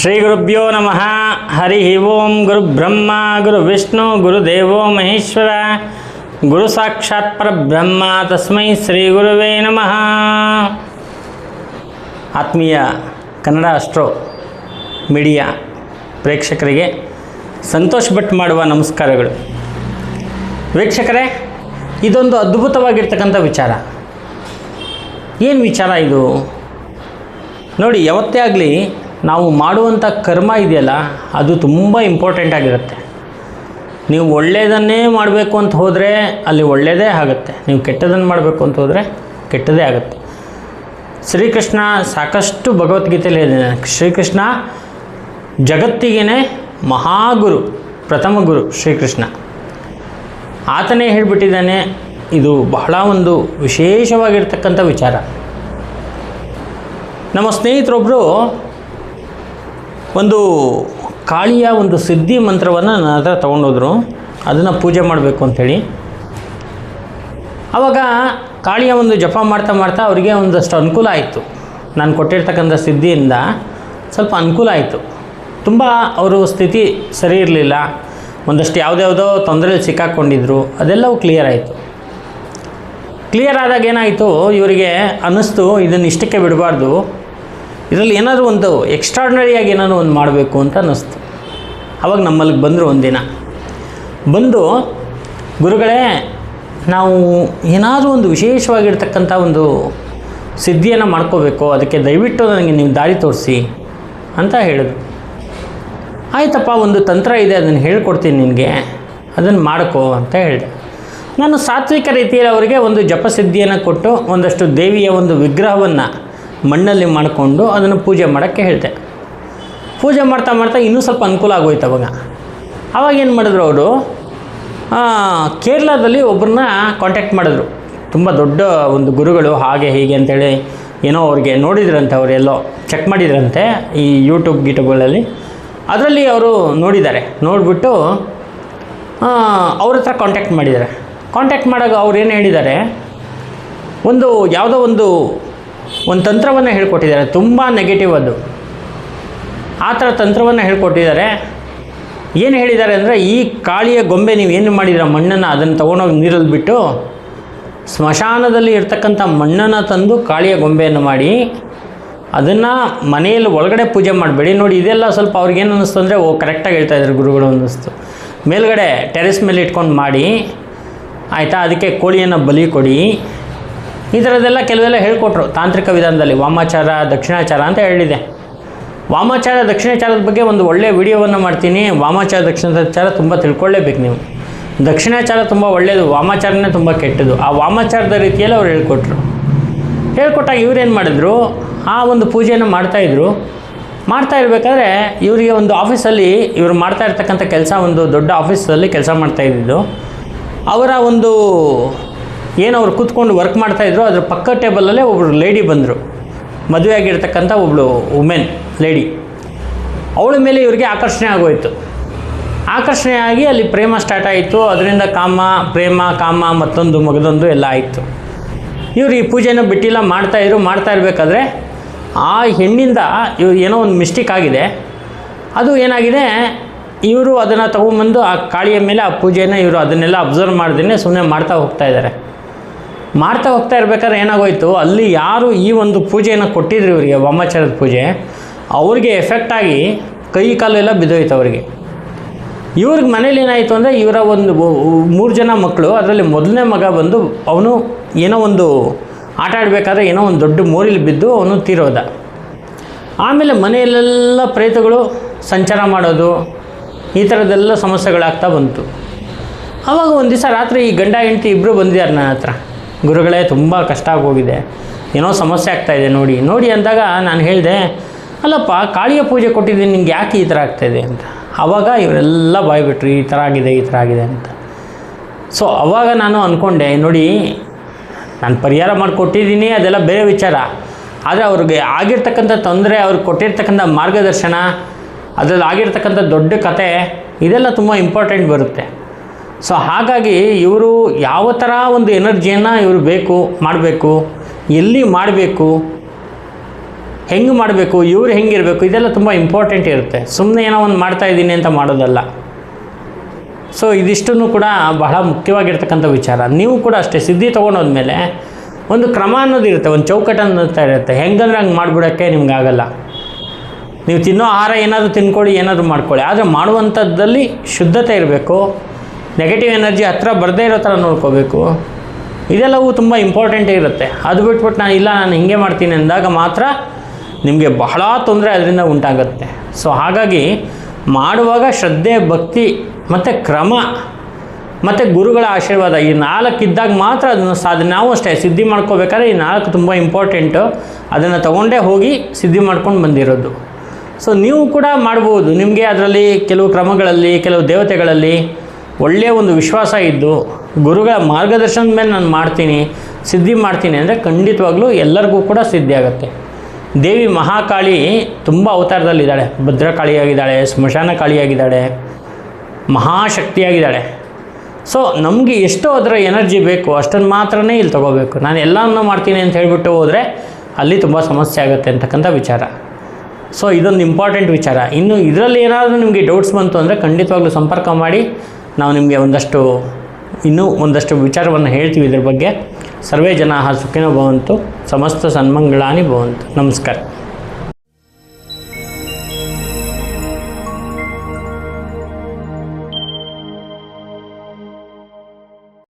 ಶ್ರೀ ಗುರುಭ್ಯೋ ನಮಃ. ಹರಿ ಓಂ ಗುರು ಬ್ರಹ್ಮ, ಗುರು ವಿಷ್ಣು ಗುರುದೇವೋ ಮಹೇಶ್ವರ. ಗುರು ಸಾಕ್ಷಾತ್ ಪರಬ್ರಹ್ಮ, ತಸ್ಮೈ ಶ್ರೀ ಗುರುವೇ ನಮಃ. ಆತ್ಮೀಯ ಕನ್ನಡ ಅಸ್ಟ್ರೋ ಮೀಡಿಯಾ ಪ್ರೇಕ್ಷಕರಿಗೆ ಸಂತೋಷ್ ಭಟ್ ಮಾಡುವ ನಮಸ್ಕಾರಗಳು. ವೀಕ್ಷಕರೇ, ಇದೊಂದು ಅದ್ಭುತವಾಗಿರ್ತಕ್ಕಂಥ ವಿಚಾರ. ಏನು ವಿಚಾರ ಇದು? ನೋಡಿ, ಯಾವತ್ತೇ ಆಗಲಿ ನಾವು ಮಾಡುವಂಥ ಕರ್ಮ ಇದೆಯಲ್ಲ, ಅದು ತುಂಬ ಇಂಪಾರ್ಟೆಂಟ್ ಆಗಿರುತ್ತೆ. ನೀವು ಒಳ್ಳೆಯದನ್ನೇ ಮಾಡಬೇಕು ಅಂತ ಹೋದರೆ ಅಲ್ಲಿ ಒಳ್ಳೆಯದೇ ಆಗುತ್ತೆ. ನೀವು ಕೆಟ್ಟದನ್ನು ಮಾಡಬೇಕು ಅಂತ ಹೋದರೆ ಕೆಟ್ಟದೇ ಆಗುತ್ತೆ. ಶ್ರೀಕೃಷ್ಣ ಸಾಕಷ್ಟು ಭಗವದ್ಗೀತೆಯಲ್ಲಿ ಹೇಳಿದ್ದಾನೆ, ಶ್ರೀಕೃಷ್ಣ ಜಗತ್ತಿಗೇ ಮಹಾಗುರು, ಪ್ರಥಮ ಗುರು ಶ್ರೀಕೃಷ್ಣ. ಆತನೇ ಹೇಳಿಬಿಟ್ಟಿದ್ದಾನೆ, ಇದು ಬಹಳ ಒಂದು ವಿಶೇಷವಾಗಿರ್ತಕ್ಕಂಥ ವಿಚಾರ. ನಮ್ಮ ಸ್ನೇಹಿತರೊಬ್ಬರು ಒಂದು ಕಾಳಿಯ ಒಂದು ಸಿದ್ಧಿ ಮಂತ್ರವನ್ನು ನನ್ನ ಹತ್ರ ತೊಗೊಂಡೋದ್ರು. ಅದನ್ನು ಪೂಜೆ ಮಾಡಬೇಕು ಅಂಥೇಳಿ ಆವಾಗ ಕಾಳಿಯ ಒಂದು ಜಪ ಮಾಡ್ತಾ ಮಾಡ್ತಾ ಅವರಿಗೆ ಒಂದಷ್ಟು ಅನುಕೂಲ ಆಯಿತು. ನಾನು ಕೊಟ್ಟಿರ್ತಕ್ಕಂಥ ಸಿದ್ಧಿಯಿಂದ ಸ್ವಲ್ಪ ಅನುಕೂಲ ಆಯಿತು. ತುಂಬ ಅವರು ಸ್ಥಿತಿ ಸರಿ ಇರಲಿಲ್ಲ. ಒಂದಷ್ಟು ಯಾವುದ್ಯಾವುದೋ ತೊಂದರೆಯಲ್ಲಿ ಸಿಕ್ಕಾಕ್ಕೊಂಡಿದ್ರು ಅದೆಲ್ಲವೂ ಕ್ಲಿಯರ್ ಆಯಿತು. ಕ್ಲಿಯರ್ ಆದಾಗ ಏನಾಯಿತು? ಇವರಿಗೆ ಅನ್ನಿಸ್ತು, ಇದನ್ನು ಇಷ್ಟಕ್ಕೆ ಬಿಡಬಾರ್ದು. ಇದರಲ್ಲಿ ಏನಾದರೂ ಒಂದು ಎಕ್ಸ್ಟ್ರಾಡ್ನರಿಯಾಗಿ ಏನಾದರೂ ಒಂದು ಮಾಡಬೇಕು ಅಂತ ಅನ್ನಿಸ್ತು. ಆವಾಗ ನಮ್ಮಲ್ಲಿ ಬಂದರು ಒಂದಿನ ಬಂದು, ಗುರುಗಳೇ, ನಾವು ಏನಾದರೂ ಒಂದು ವಿಶೇಷವಾಗಿರ್ತಕ್ಕಂಥ ಒಂದು ಸಿದ್ಧಿಯನ್ನು ಮಾಡ್ಕೋಬೇಕು. ಅದಕ್ಕೆ ದಯವಿಟ್ಟು ನನಗೆ ನೀವು ದಾರಿ ತೋರಿಸಿ, ಅಂತ ಹೇಳಿದ್ರು. ಆಯ್ತಪ್ಪ, ಒಂದು ತಂತ್ರ ಇದೆ, ಅದನ್ನು ಹೇಳ್ಕೊಡ್ತೀನಿ ನಿನಗೆ. ಅದನ್ನು ಮಾಡ್ಕೋ, ಅಂತ ಹೇಳಿದೆ. ನಾನು ಸಾತ್ವಿಕ ರೀತಿಯಲ್ಲಿ ಅವರಿಗೆ ಒಂದು ಜಪಸಿದ್ಧಿಯನ್ನು ಕೊಟ್ಟು ಒಂದಷ್ಟು ದೇವಿಯ ಒಂದು ವಿಗ್ರಹವನ್ನು ಮಣ್ಣಲ್ಲಿ ಮಾಡಿಕೊಂಡು ಅದನ್ನು ಪೂಜೆ ಮಾಡೋಕ್ಕೆ ಹೇಳಿದೆ ಪೂಜೆ ಮಾಡ್ತಾ ಮಾಡ್ತಾ ಇನ್ನೂ ಸ್ವಲ್ಪ ಅನುಕೂಲ ಆಗೋಯ್ತು ಅವಾಗ. ಅವಾಗ ಏನು ಮಾಡಿದ್ರು ಅವರು? ಕೇರಳದಲ್ಲಿ ಒಬ್ಬರನ್ನ ಕಾಂಟ್ಯಾಕ್ಟ್ ಮಾಡಿದ್ರು. ತುಂಬ ದೊಡ್ಡ ಒಂದು ಗುರುಗಳು, ಹಾಗೆ ಹೀಗೆ ಅಂತೇಳಿ ಏನೋ ಅವ್ರಿಗೆ ನೋಡಿದ್ರಂತೆ ಎಲ್ಲೋ ಚೆಕ್ ಮಾಡಿದ್ರಂತೆ ಈ ಯೂಟ್ಯೂಬ್ ಗೀಟುಗಳಲ್ಲಿ. ಅದರಲ್ಲಿ ಅವರು ನೋಡಿದ್ದಾರೆ. ನೋಡಿಬಿಟ್ಟು ಅವ್ರ ಹತ್ರ ಕಾಂಟ್ಯಾಕ್ಟ್ ಮಾಡಿದ್ದಾರೆ. ಕಾಂಟ್ಯಾಕ್ಟ್ ಮಾಡಾಗ ಅವ್ರು ಏನು ಹೇಳಿದ್ದಾರೆ? ಒಂದು ಯಾವುದೋ ಒಂದು ಒಂದು ತಂತ್ರವನ್ನು ಹೇಳ್ಕೊಟ್ಟಿದ್ದಾರೆ. ತುಂಬ ನೆಗೆಟಿವ್ ಅದು. ಆ ಥರ ತಂತ್ರವನ್ನು ಹೇಳ್ಕೊಟ್ಟಿದ್ದಾರೆ. ಏನು ಹೇಳಿದ್ದಾರೆ ಅಂದರೆ, ಈ ಕಾಳಿಯ ಗೊಂಬೆ ನೀವು ಏನು ಮಾಡಿದ್ರೆ ಮಣ್ಣನ್ನು ಅದನ್ನು ತೊಗೊಂಡೋಗಿ ನೀರಲ್ಲಿ ಬಿಟ್ಟು ಸ್ಮಶಾನದಲ್ಲಿ ಇರ್ತಕ್ಕಂಥ ಮಣ್ಣನ್ನು ತಂದು ಕಾಳಿಯ ಗೊಂಬೆಯನ್ನು ಮಾಡಿ ಅದನ್ನು ಮನೆಯಲ್ಲಿ ಒಳಗಡೆ ಪೂಜೆ ಮಾಡಬೇಡಿ. ನೋಡಿ, ಇದೆಲ್ಲ ಸ್ವಲ್ಪ ಅವ್ರಿಗೇನು ಅನ್ನಿಸ್ತು ಅಂದರೆ, ಓ ಕರೆಕ್ಟಾಗಿ ಹೇಳ್ತಾ ಇದ್ದಾರೆ ಗುರುಗಳು ಅನ್ನಿಸ್ತು. ಮೇಲ್ಗಡೆ ಟೆರೆಸ್ ಮೇಲೆ ಇಟ್ಕೊಂಡು ಮಾಡಿ, ಆಯಿತಾ? ಅದಕ್ಕೆ ಕೋಳಿಯನ್ನು ಬಲಿ ಕೊಡಿ. ಈ ಥರದ್ದೆಲ್ಲ ಕೆಲವೆಲ್ಲ ಹೇಳ್ಕೊಟ್ರು. ತಾಂತ್ರಿಕ ವಿಧಾನದಲ್ಲಿ ವಾಮಾಚಾರ, ದಕ್ಷಿಣಾಚಾರ ಅಂತ ಹೇಳಿದೆ. ವಾಮಾಚಾರ, ದಕ್ಷಿಣಾಚಾರದ ಬಗ್ಗೆ ಒಂದು ಒಳ್ಳೆಯ ವಿಡಿಯೋವನ್ನು ಮಾಡ್ತೀನಿ. ವಾಮಾಚಾರ, ದಕ್ಷಿಣಾಚಾರ ತುಂಬ ತಿಳ್ಕೊಳ್ಳೇಬೇಕು ನೀವು. ದಕ್ಷಿಣಾಚಾರ ತುಂಬ ಒಳ್ಳೆಯದು, ವಾಮಾಚಾರನೇ ತುಂಬ ಕೆಟ್ಟದು ಆ ವಾಮಾಚಾರದ ರೀತಿಯಲ್ಲಿ ಅವ್ರು ಹೇಳ್ಕೊಟ್ರು. ಹೇಳ್ಕೊಟ್ಟಾಗ ಇವ್ರೇನು ಮಾಡಿದ್ರು? ಆ ಒಂದು ಪೂಜೆಯನ್ನು ಮಾಡ್ತಾಯಿದ್ರು ಮಾಡ್ತಾ ಇರಬೇಕಾದ್ರೆ ಇವರಿಗೆ ಒಂದು ಆಫೀಸಲ್ಲಿ ಇವರು ಮಾಡ್ತಾ ಇರ್ತಕ್ಕಂಥ ಕೆಲಸ, ಒಂದು ದೊಡ್ಡ ಆಫೀಸಲ್ಲಿ ಕೆಲಸ ಮಾಡ್ತಾ ಅವರ ಒಂದು ಏನು ಅವ್ರು ಕೂತ್ಕೊಂಡು ವರ್ಕ್ ಮಾಡ್ತಾಯಿದ್ರು ಅದ್ರ ಪಕ್ಕ ಟೇಬಲಲ್ಲೇ ಒಬ್ಬರು ಲೇಡಿ ಬಂದರು. ಮದುವೆ ಆಗಿರ್ತಕ್ಕಂಥ ಒಬ್ಬಳು ವುಮೆನ್ ಲೇಡಿ ಅವಳ ಮೇಲೆ ಇವರಿಗೆ ಆಕರ್ಷಣೆ ಆಗೋಯಿತು. ಆಕರ್ಷಣೆಯಾಗಿ ಅಲ್ಲಿ ಪ್ರೇಮ ಸ್ಟಾರ್ಟ್ ಆಯಿತು. ಅದರಿಂದ ಕಾಮ, ಪ್ರೇಮ, ಕಾಮ, ಮತ್ತೊಂದು, ಮಗದೊಂದು ಎಲ್ಲ ಆಯಿತು. ಇವರು ಈ ಪೂಜೆನ ಬಿಟ್ಟಿಲ್ಲ ಮಾಡ್ತಾಯಿದ್ರು ಮಾಡ್ತಾ ಇರಬೇಕಾದ್ರೆ ಆ ಹೆಣ್ಣಿಂದ ಇವ್ರು ಏನೋ ಒಂದು ಮಿಸ್ಟೇಕ್ ಆಗಿದೆ. ಅದು ಏನಾಗಿದೆ? ಇವರು ಅದನ್ನು ತೊಗೊಂಬಂದು ಆ ಕಾಳಿಯ ಮೇಲೆ ಆ ಪೂಜೆನ ಇವರು ಅದನ್ನೆಲ್ಲ ಅಬ್ಸರ್ವ್ ಮಾಡ್ದೇ ಸುಮ್ಮನೆ ಮಾಡ್ತಾ ಹೋಗ್ತಾ ಇದ್ದಾರೆ. ಮಾಡ್ತಾ ಹೋಗ್ತಾ ಇರ್ಬೇಕಾದ್ರೆ ಏನಾಗೋಯ್ತು? ಅಲ್ಲಿ ಯಾರು ಈ ಒಂದು ಪೂಜೆಯನ್ನು ಕೊಟ್ಟಿದ್ರು ಇವರಿಗೆ ವಾಮಾಚಾರದ ಪೂಜೆ, ಅವ್ರಿಗೆ ಎಫೆಕ್ಟ್ ಆಗಿ ಕೈ ಕಾಲೆಲ್ಲ ಬಿದ್ದೋಯ್ತು ಅವರಿಗೆ. ಇವ್ರಿಗೆ ಮನೇಲಿ ಏನಾಯಿತು ಅಂದರೆ ಇವರ ಒಂದು ಮೂರು ಜನ ಮಕ್ಕಳು ಅದರಲ್ಲಿ ಮೊದಲನೇ ಮಗ ಬಂದು ಅವನು ಏನೋ ಒಂದು ಆಟ ಆಡಬೇಕಾದ್ರೆ ಏನೋ ಒಂದು ದೊಡ್ಡ ಮೋರಿಲಿ ಬಿದ್ದು ಅವನು ತೀರೋದ. ಆಮೇಲೆ ಮನೆಯಲ್ಲೆಲ್ಲ ಪ್ರೇತಗಳು ಸಂಚಾರ ಮಾಡೋದು, ಈ ಥರದ್ದೆಲ್ಲ ಸಮಸ್ಯೆಗಳಾಗ್ತಾ ಬಂತು. ಆವಾಗ ಒಂದು ದಿವಸ ರಾತ್ರಿ ಈ ಗಂಡ ಹೆಂಡತಿ ಇಬ್ಬರು ಬಂದಿದ್ದಾರೆ ನನ್ನ ಹತ್ರ. ಗುರುಗಳೇ, ತುಂಬ ಕಷ್ಟ ಆಗೋಗಿದೆ ಏನೋ ಸಮಸ್ಯೆ ಆಗ್ತಾಯಿದೆ ನೋಡಿ. ನೋಡಿ ಅಂದಾಗ ನಾನು ಹೇಳಿದೆ, ಅಲ್ಲಪ್ಪ, ಕಾಳಿಯ ಪೂಜೆ ಕೊಟ್ಟಿದ್ದೀನಿ ನಿಮ್ಗೆ ಯಾಕೆ ಈ ಥರ ಆಗ್ತಾಯಿದೆ ಅಂತ. ಆವಾಗ ಇವರೆಲ್ಲ ಬಾಯ್ಬಿಟ್ರು, ಈ ಥರ ಆಗಿದೆ, ಈ ಥರ ಆಗಿದೆ ಅಂತ. ಸೊ ಆವಾಗ ನಾನು ಅಂದ್ಕೊಂಡೆ ನೋಡಿ, ನಾನು ಪರಿಹಾರ ಮಾಡಿಕೊಟ್ಟಿದ್ದೀನಿ, ಅದೆಲ್ಲ ಬೇರೆ ವಿಚಾರ. ಆದರೆ ಅವ್ರಿಗೆ ಆಗಿರ್ತಕ್ಕಂಥ ತೊಂದರೆ, ಅವ್ರಿಗೆ ಕೊಟ್ಟಿರ್ತಕ್ಕಂಥ ಮಾರ್ಗದರ್ಶನ, ಅದರಲ್ಲಿ ಆಗಿರ್ತಕ್ಕಂಥ ದೊಡ್ಡ ಕತೆ, ಇದೆಲ್ಲ ತುಂಬ ಇಂಪಾರ್ಟೆಂಟ್ ಬರುತ್ತೆ. ಸೊ ಹಾಗಾಗಿ ಇವರು ಯಾವ ಥರ ಒಂದು ಎನರ್ಜಿಯನ್ನು ಇವರು ಬೇಕು, ಮಾಡಬೇಕು, ಎಲ್ಲಿ ಮಾಡಬೇಕು, ಹೆಂಗೆ ಮಾಡಬೇಕು, ಇವ್ರು ಹೆಂಗಿರಬೇಕು ಇದೆಲ್ಲ ತುಂಬ ಇಂಪಾರ್ಟೆಂಟ್ ಇರುತ್ತೆ. ಸುಮ್ಮನೆ ಏನೋ ಒಂದು ಮಾಡ್ತಾ ಇದ್ದೀನಿ ಅಂತ ಮಾಡೋದಲ್ಲ. ಸೊ ಇದಿಷ್ಟನ್ನು ಕೂಡ ಬಹಳ ಮುಖ್ಯವಾಗಿರ್ತಕ್ಕಂಥ ವಿಚಾರ. ನೀವು ಕೂಡ ಅಷ್ಟೇ ಸಿದ್ಧಿ ತೊಗೊಂಡೋದ್ಮೇಲೆ ಒಂದು ಕ್ರಮ ಅನ್ನೋದು ಇರುತ್ತೆ, ಒಂದು ಚೌಕಟ್ಟು ಅನ್ನೋದು ಇರುತ್ತೆ. ಹೆಂಗಂದ್ರೆ ಹಂಗೆ ಮಾಡಿಬಿಡೋಕ್ಕೆ ನಿಮ್ಗೆ ಆಗಲ್ಲ. ನೀವು ತಿನ್ನೋ ಆಹಾರ ಏನಾದರೂ ತಿನ್ಕೊಳ್ಳಿ, ಏನಾದರೂ ಮಾಡ್ಕೊಳ್ಳಿ. ಆದರೆ ಮಾಡುವಂಥದ್ದಲ್ಲಿ ಶುದ್ಧತೆ ಇರಬೇಕು. ನೆಗೆಟಿವ್ ಎನರ್ಜಿ ಹತ್ರ ಬರದೇ ಇರೋ ಥರ ನೋಡ್ಕೋಬೇಕು. ಇದೆಲ್ಲವೂ ತುಂಬ ಇಂಪಾರ್ಟೆಂಟ್ ಇರುತ್ತೆ. ಅದು ಬಿಟ್ಬಿಟ್ಟು ನಾನು, ಇಲ್ಲ, ನಾನು ಹಿಂಗೆ ಮಾಡ್ತೀನಿ ಅಂದಾಗ ಮಾತ್ರ ನಿಮಗೆ ಬಹಳ ತೊಂದರೆ ಅದರಿಂದ ಉಂಟಾಗುತ್ತೆ. ಸೊ ಹಾಗಾಗಿ ಮಾಡುವಾಗ ಶ್ರದ್ಧೆ, ಭಕ್ತಿ, ಮತ್ತು ಕ್ರಮ, ಮತ್ತು ಗುರುಗಳ ಆಶೀರ್ವಾದ. ಈ ನಾಲ್ಕು ಇದ್ದಾಗ ಮಾತ್ರ ಅದನ್ನು ಸಾಧನೆ ನಾವು ಅಷ್ಟೇ, ಸಿದ್ಧಿ ಮಾಡ್ಕೋಬೇಕಾದ್ರೆ ಈ ನಾಲ್ಕು ತುಂಬ ಇಂಪಾರ್ಟೆಂಟು ಅದನ್ನು ತಗೊಂಡೇ ಹೋಗಿ ಸಿದ್ಧಿ ಮಾಡ್ಕೊಂಡು ಬಂದಿರೋದು. ಸೊ ನೀವು ಕೂಡ ಮಾಡ್ಬೋದು. ನಿಮಗೆ ಅದರಲ್ಲಿ ಕೆಲವು ಕ್ರಮಗಳಲ್ಲಿ, ಕೆಲವು ದೇವತೆಗಳಲ್ಲಿ ಒಳ್ಳೆಯ ಒಂದು ವಿಶ್ವಾಸ ಇದ್ದು, ಗುರುಗಳ ಮಾರ್ಗದರ್ಶನದ ಮೇಲೆ ನಾನು ಮಾಡ್ತೀನಿ, ಸಿದ್ಧಿ ಮಾಡ್ತೀನಿ ಅಂದರೆ ಖಂಡಿತವಾಗ್ಲೂ ಎಲ್ಲರಿಗೂ ಕೂಡ ಸಿದ್ಧಿ ಆಗುತ್ತೆ. ದೇವಿ ಮಹಾಕಾಳಿ ತುಂಬ ಅವತಾರದಲ್ಲಿದ್ದಾಳೆ. ಭದ್ರಕಾಳಿಯಾಗಿದ್ದಾಳೆ ಸ್ಮಶಾನ ಕಾಳಿಯಾಗಿದ್ದಾಳೆ ಮಹಾಶಕ್ತಿಯಾಗಿದ್ದಾಳೆ. ಸೊ ನಮಗೆ ಎಷ್ಟೋ ಅದರ ಎನರ್ಜಿ ಬೇಕು, ಅಷ್ಟನ್ನು ಮಾತ್ರನೇ ಇಲ್ಲಿ ತೊಗೋಬೇಕು. ನಾನು ಎಲ್ಲವನ್ನೂ ಮಾಡ್ತೀನಿ ಅಂತ ಹೇಳಿಬಿಟ್ಟು ಹೋದರೆ ಅಲ್ಲಿ ತುಂಬ ಸಮಸ್ಯೆ ಆಗುತ್ತೆ ಅಂತಕ್ಕಂಥ ವಿಚಾರ. ಸೊ ಇದೊಂದು ಇಂಪಾರ್ಟೆಂಟ್ ವಿಚಾರ. ಇನ್ನು ಇದರಲ್ಲಿ ಏನಾದರೂ ನಿಮಗೆ ಡೌಟ್ಸ್ ಬಂತು ಅಂದರೆ ಖಂಡಿತವಾಗ್ಲೂ ಸಂಪರ್ಕ ಮಾಡಿ. ನಾವು ನಿಮಗೆ ಒಂದಷ್ಟು ಇನ್ನೂ ಒಂದಷ್ಟು ವಿಚಾರವನ್ನು ಹೇಳ್ತೀವಿ ಇದ್ರ ಬಗ್ಗೆ. ಸರ್ವೇ ಜನಾ ಸುಖಿನೋ ಭವಂತು, ಸಮಸ್ತ ಸನ್ಮಂಗಳಾನಿ ಭವಂತು. ನಮಸ್ಕಾರ.